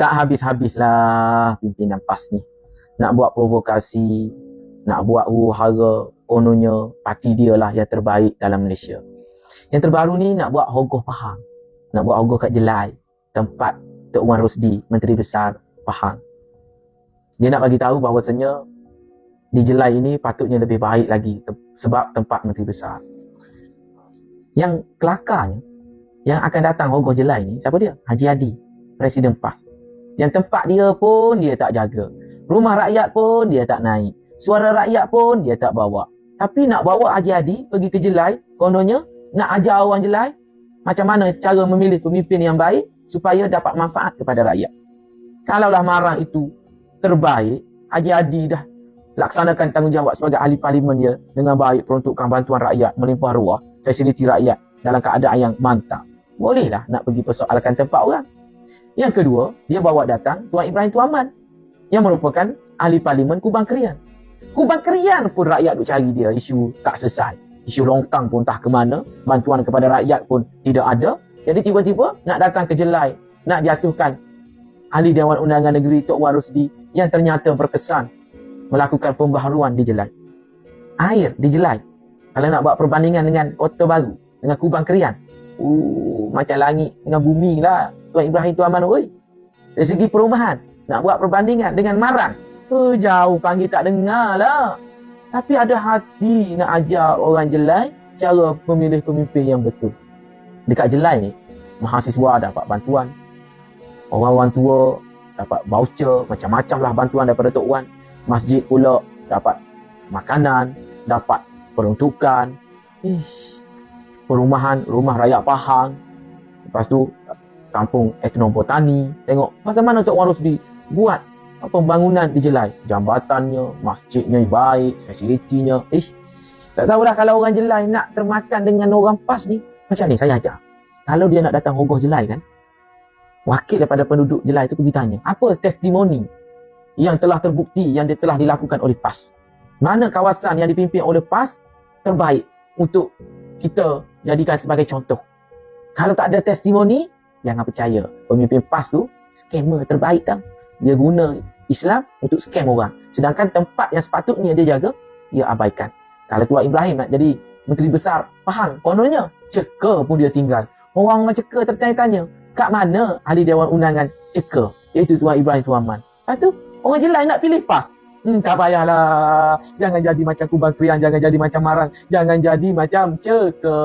tak habis-habislah pimpinan PAS ni. Nak buat provokasi, nak buat huru hara, kononnya parti dia lah yang terbaik dalam Malaysia. Yang terbaru ni nak buat hogoh Pahang. Nak buat hogoh kat Jelai, tempat Tok Wan Rosdi, Menteri Besar Pahang. Dia nak bagi tahu bahawasanya di Jelai ini patutnya lebih baik lagi sebab tempat Menteri Besar. Yang kelakarnya, yang akan datang hogoh Jelai ni, siapa dia? Haji Adi, Presiden PAS. Yang tempat dia pun dia tak jaga. Rumah rakyat pun dia tak naik. Suara rakyat pun dia tak bawa. Tapi nak bawa Haji Adi pergi ke Jelai, kononnya nak ajar orang jelai macam mana cara memilih pemimpin yang baik supaya dapat manfaat kepada rakyat. Kalaulah marang itu terbaik, Haji Adi dah laksanakan tanggungjawab sebagai ahli parlimen dia dengan baik peruntukan bantuan rakyat melimpah ruah, fasiliti rakyat dalam keadaan yang mantap. Bolehlah nak pergi persoalkan tempat orang. Yang kedua, dia bawa datang Tuan Ibrahim Tuaman yang merupakan ahli parlimen Kubang Kerian. Kubang Kerian pun rakyat duk cari dia isu tak selesai isu longkang pun entah ke mana, bantuan kepada rakyat pun tidak ada. Jadi tiba-tiba nak datang ke Jelai, nak jatuhkan ahli Dewan Undangan Negeri Tok Wan Rusdi yang ternyata berkesan melakukan pembaharuan di Jelai. Air di Jelai, kalau nak buat perbandingan dengan kota baru, dengan Kubang Kerian, uh, macam langit dengan bumi lah Tuan Ibrahim Tuan Manu. Dari segi perumahan, nak buat perbandingan dengan Marang, uh, jauh panggil tak dengar lah. Tapi ada hati nak ajar orang jelai cara memilih pemimpin yang betul. Dekat jelai ni, mahasiswa dapat bantuan. Orang-orang tua dapat voucher, macam-macam lah bantuan daripada Tok Wan. Masjid pula dapat makanan, dapat peruntukan. Ish, perumahan, rumah rakyat Pahang. Lepas tu, kampung etnobotani. Tengok bagaimana Tok Wan Rusdi buat pembangunan dijelai. Jambatannya, masjidnya baik, fasilitinya. Ish, tak tahu dah kalau orang jelai nak termakan dengan orang pas ni. Macam ni saya ajar. Kalau dia nak datang hogoh jelai kan, wakil daripada penduduk jelai tu pergi tanya, apa testimoni yang telah terbukti yang dia telah dilakukan oleh PAS? Mana kawasan yang dipimpin oleh PAS terbaik untuk kita jadikan sebagai contoh? Kalau tak ada testimoni, jangan percaya. Pemimpin PAS tu skamer terbaik tau dia guna Islam untuk scam orang. Sedangkan tempat yang sepatutnya dia jaga, dia abaikan. Kalau Tuan Ibrahim nak jadi Menteri Besar, faham? Kononnya, ceka pun dia tinggal. Orang orang ceka tertanya-tanya, kat mana ahli Dewan Undangan ceka? Iaitu Tuan Ibrahim Tuan Man. Lepas tu, orang jelai nak pilih PAS. Hmm, tak payahlah. Jangan jadi macam Kubang Krian, jangan jadi macam Marang, jangan jadi macam ceka.